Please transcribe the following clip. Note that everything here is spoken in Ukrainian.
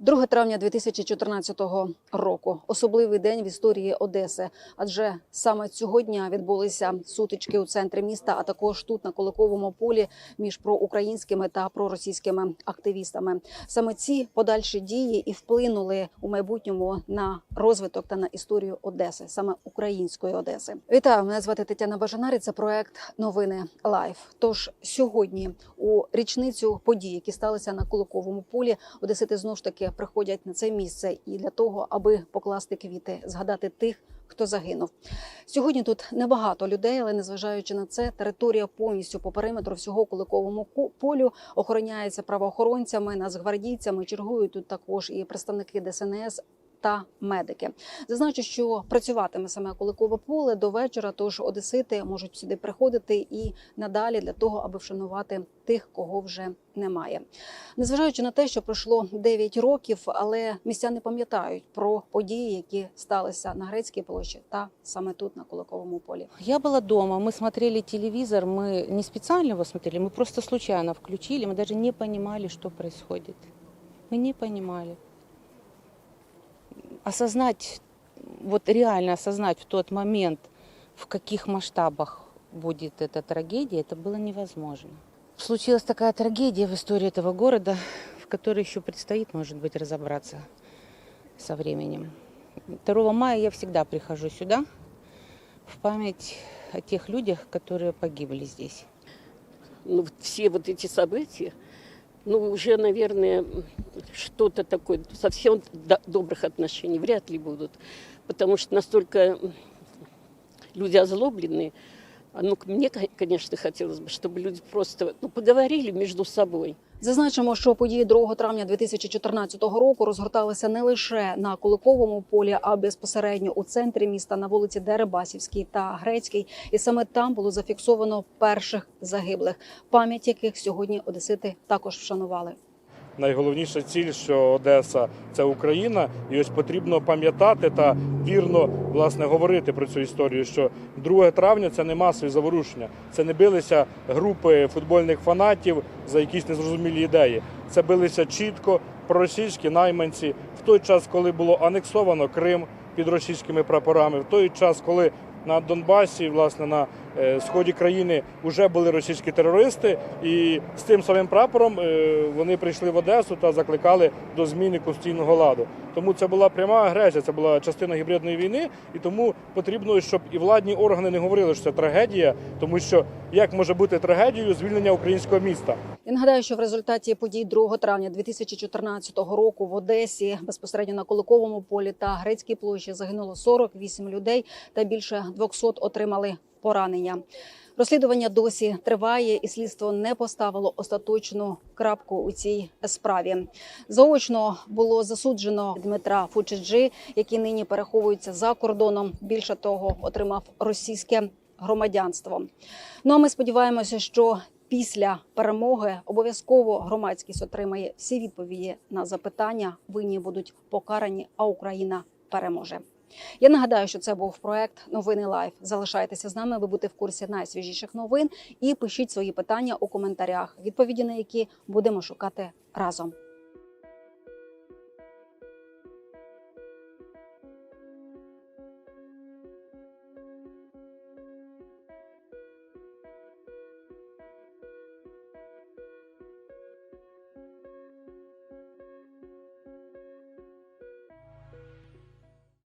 2 травня 2014 року особливий день в історії Одеси, адже саме цього дня відбулися сутички у центрі міста, а також тут на Куликовому полі між проукраїнськими та проросійськими активістами. Саме ці подальші дії і вплинули у майбутньому на розвиток та на історію Одеси, саме української Одеси. Вітаю, мене звати Тетяна Бажанарі. Це проект Новини Лайф. Тож сьогодні у річницю подій, які сталися на Куликовому полі, Одесити знову ж таки приходять на це місце і для того, аби покласти квіти, згадати тих, хто загинув. Сьогодні тут небагато людей, але незважаючи на це, територія повністю по периметру всього Куликовому ку- полю охороняється правоохоронцями, нацгвардійцями. Чергують тут також і представники ДСНС Та медики зазначу, що працюватиме саме Куликове поле до вечора. Тож одесити можуть сюди приходити і надалі для того, аби вшанувати тих, кого вже немає. Незважаючи на те, що пройшло 9 років, але містяни пам'ятають про події, які сталися на грецькій площі та саме тут на Куликовому полі. Я была дома, мы смотрели телевизор, мы не специально его смотрели, мы просто случайно включили, мы даже не понимали, что происходит. Мы не понимали. Осознать, вот реально осознать в тот момент, в каких масштабах будет эта трагедия, это было невозможно. Случилась такая трагедия в истории этого города, в которой еще предстоит, может быть, разобраться со временем. 2 мая я всегда прихожу сюда, в память о тех людях, которые погибли здесь. ну, все вот эти события, ну, уже, наверное, что-то такое, совсем до- добрых отношений вряд ли будут, потому что настолько люди озлобленные. Ну, ко- конечно, хотелось бы, чтобы люди просто ну, поговорили между собой. Зазначимо, що події 2 травня 2014 року розгорталися не лише на Куликовому полі, а безпосередньо у центрі міста на вулиці Дерибасівській та Грецькій. І саме там було зафіксовано перших загиблих, пам'ять яких сьогодні одесити також вшанували. Найголовніша ціль, що Одеса це Україна, і ось потрібно пам'ятати та вірно власне говорити про цю історію. Що 2 травня це не масові заворушення, це не билися групи футбольних фанатів за якісь незрозумілі ідеї. Це билися чітко проросійські найманці в той час, коли було анексовано Крим під російськими прапорами, в той час, коли на Донбасі, власне, на е, сході країни вже були російські терористи, і з тим самим прапором е, вони прийшли в Одесу та закликали до зміни конституційного ладу. Тому це була пряма агресія, це була частина гібридної війни, і тому потрібно, щоб і владні органи не говорили, що це трагедія, тому що як може бути трагедією звільнення українського міста? Я нагадаю, що в результаті подій 2 травня 2014 року в Одесі безпосередньо на Куликовому полі та Грецькій площі загинуло 48 людей та більше 200 отримали поранення. Розслідування досі триває, і слідство не поставило остаточну крапку у цій справі. Заочно було засуджено Дмитра Фучиджи, який нині переховується за кордоном. Більше того, отримав російське громадянство. Ну а ми сподіваємося, що після перемоги обов'язково громадськість отримає всі відповіді на запитання. Винні будуть покарані, а Україна переможе. Я нагадаю, що це був проект Новини Лайф. Залишайтеся з нами, аби бути в курсі найсвіжіших новин і пишіть свої питання у коментарях, відповіді на які будемо шукати разом.